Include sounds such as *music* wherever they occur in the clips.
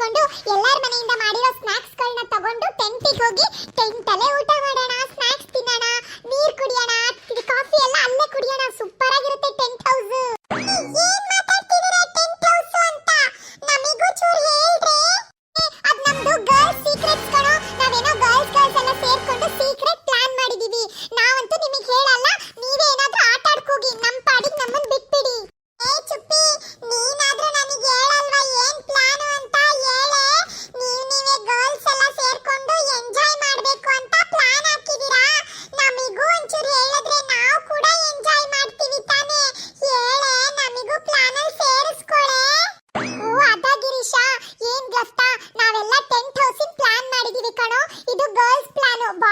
ಎಲ್ಲ ರೆಡಿ ಮಾಡ್ಕೊಂಡು ಎಲ್ಲಾರ ಮನೆಯಿಂದ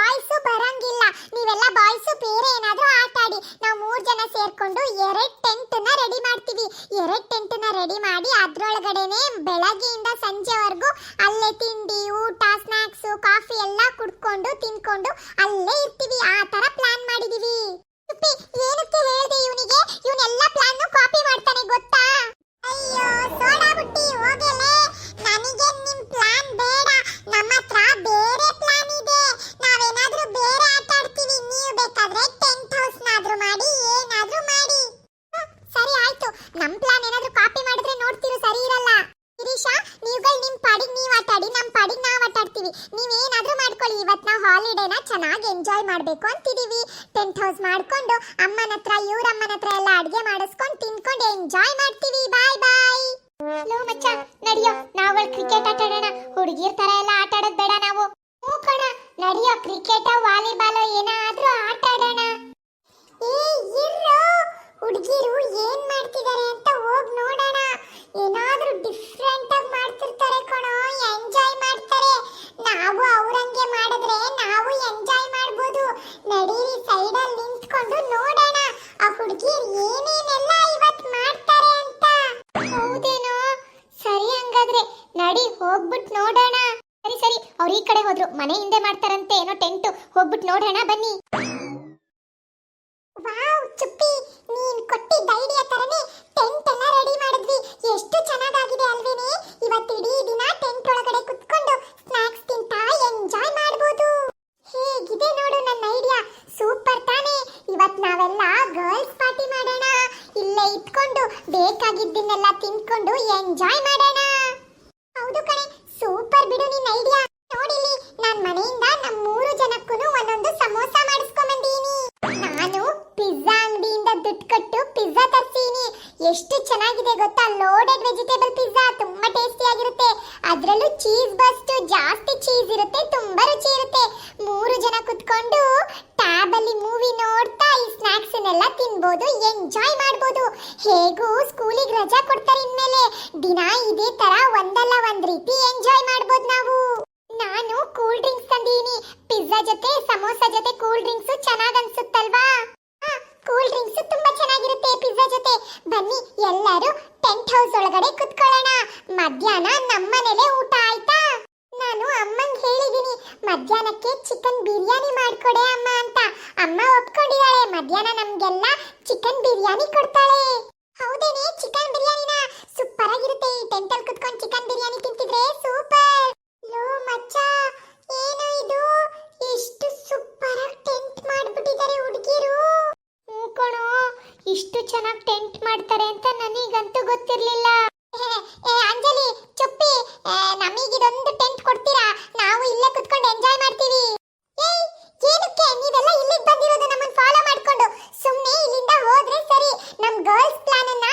ಬಾಯ್ಸ್ ಬರಂಗಿಲ್ಲ. ನೀವೆಲ್ಲ ಬಾಯ್ಸ್ ಬೇರೆ ಏನಾದ್ರೂ ಆಟ ಆಡಿ ನಾವು ಮೂರು ಜನ ಸೇರ್ಕೊಂಡು ಎರಡು ಟೆಂಟ್ ರೆಡಿ ಮಾಡ್ತೀವಿ. ಎರಡು ಟೆಂಟ್ ರೆಡಿ ಮಾಡಿ ಅದ್ರೊಳಗಡೆನೆ ಬೆಳಗ್ಗೆಯಿಂದ ಸಂಜೆವರೆಗೂ ಅಲ್ಲೇ ತಿಂಡಿ, ಊಟ ಸ್ನಾಕ್ಸ್ ಕಾಫಿ ಎಲ್ಲ ಕುಡ್ಕೊಂಡು, ತಿನ್ಕೊಂಡು ಅಲ್ಲೇ ಇರ್ತೀವಿ. ಆ ತರ ಮಾಡ್ಬೇಕು ಅಂತಿದ್ದೀವಿ ಟೆಂಟ್ ಹೌಸ್ ಮಾಡ್ಕೊಂಡು ಅಮ್ಮನ ಹತ್ರ, ಇವ್ರಮ್ಮನ ಹತ್ರ ಎಲ್ಲ ಅಡ್ಗೆ ಮಾಡಿಸ್ಕೊಂಡು ತಿನ್ಕೊಂಡು ಎಂಜಾಯ್ ಮಾಡ್ತೀವಿ. ಬಾಯ್ ಬಾಯ್ ಲೋ ಮಚ್ಚ. ನಡಿಯೋ. ನಾವು ಕ್ರಿಕೆಟ್ ಆಟ ಆಡೋಣ. ಹುಡುಗಿರ್ ತರ ಎಲ್ಲ ಆಟ ಆಡೋದ್ ಬೇಡ ನಾವು. ಹ್ಞೂ ಕಣ. ನಡಿಯೋ ಕ್ರಿಕೆಟ್ ವಾಲಿಬಾಲ್ ಏನಾದ್ರೂ ಹಂಗಾದ್ರೆ ನಡಿ ಹೋಗ್ಬಿಟ್ ನೋಡೋಣ. ಸರಿ ಸರಿ, ಅವ್ರು ಈ ಕಡೆ ಹೋದ್ರು. ಮನೆ ಹಿಂದೆ ಮಾಡ್ತಾರಂತೆ. ಏನೋ ಟೆಂಟು. ಹೋಗ್ಬಿಟ್ ನೋಡೋಣ ಬನ್ನಿ. ಕುತ್ಕೊಂಡು ಟ್ಯಾಬಲ್ಲಿ ಮೂವಿ ನೋಡ್ತಾ ಈ ಎಲ್ಲ ತಿನ್ಬೋದು ಎಂಜಾಯ್ ಮಾಡ್ಬೋದು. ಹೇಗೂ ಸ್ಕೂಲಿಗೆ ರಜಾ ಕೊಡ್ತಾರೆ ಇನ್ಮೇಲೆ. ದಿನ ಇದೇ ತರ ಒಂದಲ್ಲ ಒಂದ್ ರೀತಿ ಎಂಜಾಯ್ ಮಾಡ್ಬೋದು ನಾವು. ನಾನು ಕೂಲ್ ಡ್ರಿಂಕ್ಸ್ ತಂದೀನಿ. ಪಿಜ್ಜಾ ಜೊತೆ ಸಮೋಸ ಜೊತೆ ಕೂಲ್ ಡ್ರಿಂಕ್ಸ್ ಚೆನ್ನಾಗಿ ಅನ್ಸುತ್ತಲ್ವಾ? ಕೂಲ್ ಡ್ರಿಂಕ್ಸ್ ತುಂಬಾ ಚೆನ್ನಾಗಿರುತ್ತೆ ಪಿಜ್ಜಾ ಜೊತೆ. ಬನ್ನಿ, ಎಲ್ಲರೂ ಟೆಂಟ್ ಹೌಸ್ ಒಳಗಡೆ ಕುತ್ಕೊಳ್ಳೋಣ. ಮಧ್ಯಾಹ್ನ ನಮ್ಮನೇಲೆ ಊಟ ಆಯ್ತಾ? ನಾನು ಅಮ್ಮಂಗೆ ಹೇಳಿದೀನಿ, ಮಧ್ಯಾಹ್ನಕ್ಕೆ ಚಿಕನ್ ಬಿರಿಯಾನಿ ಮಾಡ್ಕೊಡೆ ಅಮ್ಮ ಅಂತ. ಅಮ್ಮ ಒಪ್ಕೊಂಡಿದ್ದಾಳೆ, ಮಧ್ಯಾಹ್ನ ನಮಗೆಲ್ಲ ಚಿಕನ್ ಬಿರಿಯಾನಿ ಕೊಡ್ತಾಳೆ. ಹೌದೇನೆ ಚಿಕನ್ ಬಿರಿಯಾನಿನ? ಸೂಪರ್ ಆಗಿರುತ್ತೆ. ಈ ಟೆಂಟ್ ಅಲ್ಲಿ ಕುತ್ಕೊಂಡು ಚಿಕನ್ ಬಿರಿಯಾನಿ ತಿಂತಿದ್ರೆ ಸೂಪರ್ ಲೋ, ಮಚ್ಚ, ಏನು ಇದು? ಎಷ್ಟು ಸೂಪರ್ ಆಗಿ ಟೆಂಟ್ ಮಾಡ್ಬಿಟ್ಟಿದ್ದಾರೆ ಹುಡುಗಿರು. ಕಣೋ, ಇಷ್ಟು ಚೆನ್ನಾಗಿ ಟೆಂಟ್ ಮಾಡ್ತಾರೆ ಅಂತ ನನಗಂತೂ ಗೊತ್ತಿರಲಿಲ್ಲ. *laughs* ಏ, ಅಂಜಲಿ ಚುಪ್ಪಿ ನಮಗಿದೊಂದು ಟೆಂಟ್ ಕೊಡ್ತೀರಾ? ನಾವು ಇಲ್ಲೇ ಕುತ್ಕೊಂಡು ಎಂಜಾಯ್ ಮಾಡ್ತೀವಿ. ಏಯ್, ಏನಕ್ಕೆ? ನೀವೆಲ್ಲ ಇಲ್ಲಿಗೆ ಬಂದಿರೋದು ನಮ್ಮನ್ನ ಫಾಲೋ ಮಾಡ್ಕೊಂಡು. ಸುಮ್ಮನೆ ಇಲ್ಲಿಂದ ಹೋದ್ರೆ ಸರಿ. ನಮ್ಮ ಗರ್ಲ್ಸ್ ಪ್ಲಾನ್ ಅನ್ನ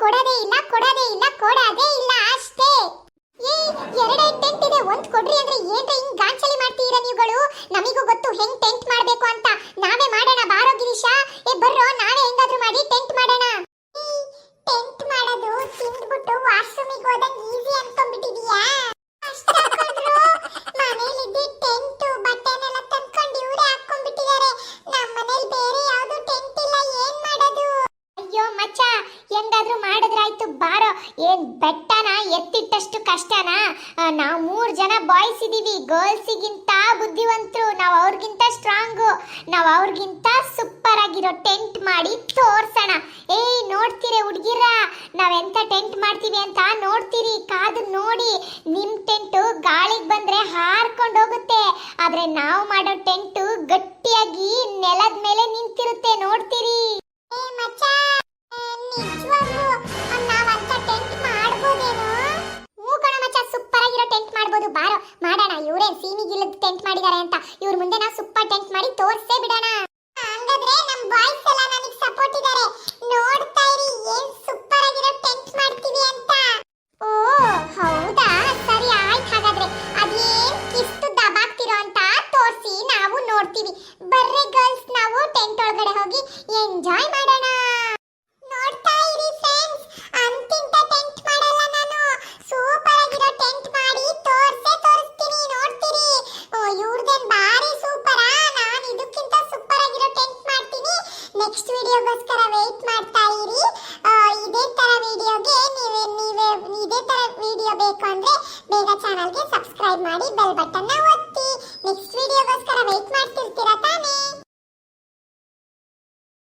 ಕೊಡದೇ ಇಲ್ಲ ನಾವ್ ನಾವು ಮೂರು ಜನ ಬಾಯ್ಸ್ ಇದ್ದೀವಿ ಗರ್ಲ್ಸಿಗಿಂತ ಬುದ್ಧಿವಂತರು. ನಾವು ಅವ್ರಿಗಿಂತ ಸ್ಟ್ರಾಂಗು ನಾವು ಅವ್ರಿಗಿಂತ ಸೂಪರ್ ಆಗಿರೋ ಟೆಂಟ್ ಮಾಡಿ ತೋರ್ಸೋಣ. ಏಯ್, ನೋಡ್ತೀರಿ ಹುಡುಗಿರ? ಎಂತ ಟೆಂಟ್ ಮಾಡ್ತೀವಿ ಅಂತ ನೋಡ್ತೀರಿ. ಕಾದು ನೋಡಿ. ನಿಮ್ಮ ಟೆಂಟು ಗಾಳಿಗೆ ಬಂದರೆ ಹಾರ್ಕೊಂಡು ಹೋಗುತ್ತೆ. ಆದರೆ ನಾವು ಮಾಡೋ ಟೆಂಟು ಗಟ್ಟಿಯಾಗಿ ನೆಲದ ಮೇಲೆ ನಿಂತಿರುತ್ತೆ. ನೋಡ್ತೀರಿ? ನಾವು ಟೆಂಟ್ ಮಾಡ್ಬೋದೇನೋ? ಟೆಂಟ್ ಮಾಡ್ಬೋದು, ಬಾರೋ. ಮಾಡೋಣ, ಇವರೇ ಸೀನಿಗಿಲ್ಲದ ಟೆಂಟ್ ಮಾಡಿದ್ದಾರೆ ಅಂತ. ಇವ್ರ ಮುಂದೆ ನಾವು ಸೂಪರ್ ಟೆಂಟ್ ಮಾಡಿ ತೋರಿಸೇ ಬಿಡೋಣ. ಹಂಗಾದ್ರೆ ನಮ್ಮ ಬಾಯ್ಸ್ ಎಲ್ಲ ನನಗೆ ಸಪೋರ್ಟ್ ಇದ್ದಾರೆ ನೋಡ್ತಾ ಇರಿ, ಏನ್ ಸೂಪರ್ ಆಗಿರೋ ಟೆಂಟ್ ಮಾಡ್ತೀವಿ ಅಂತ. ಓ, ಹೌದಾ? ಸರಿ, ಆಯ್ತು ಹಾಗಾದ್ರೆ. ಅದೇನ್ ಕಿಸ್ತು ದಬಾಗ್ತಿರೋ ಅಂತ ತೋರಿಸಿ ನಾವು ನೋಡ್ತೀವಿ. ಬರ್ರೆ ಗರ್ಲ್ಸ್ ನಾವು ಟೆಂಟ್ ಒಳಗಡೆ ಹೋಗಿ ಎಂಜಾಯ್ ಮಾಡೋಣ. ನೆಕ್ಸ್ಟ್ ವಿಡಿಯೋಗೋಸ್ಕರ ವೆಯ್ಟ್ ಮಾಡ್ತಾ ಇರಿ. ಇದೇ ತರ ವಿಡಿಯೋಗೆ ನೀವು, ನೀವೇ, ಇದೇ ತರ ವಿಡಿಯೋ ಬೇಕು ಅಂದ್ರೆ ಬೇಗ ಚಾನಲ್ಗೆ ಸಬ್ಸ್ಕ್ರೈಬ್ ಮಾಡಿ ಬೆಲ್ ಬಟನ್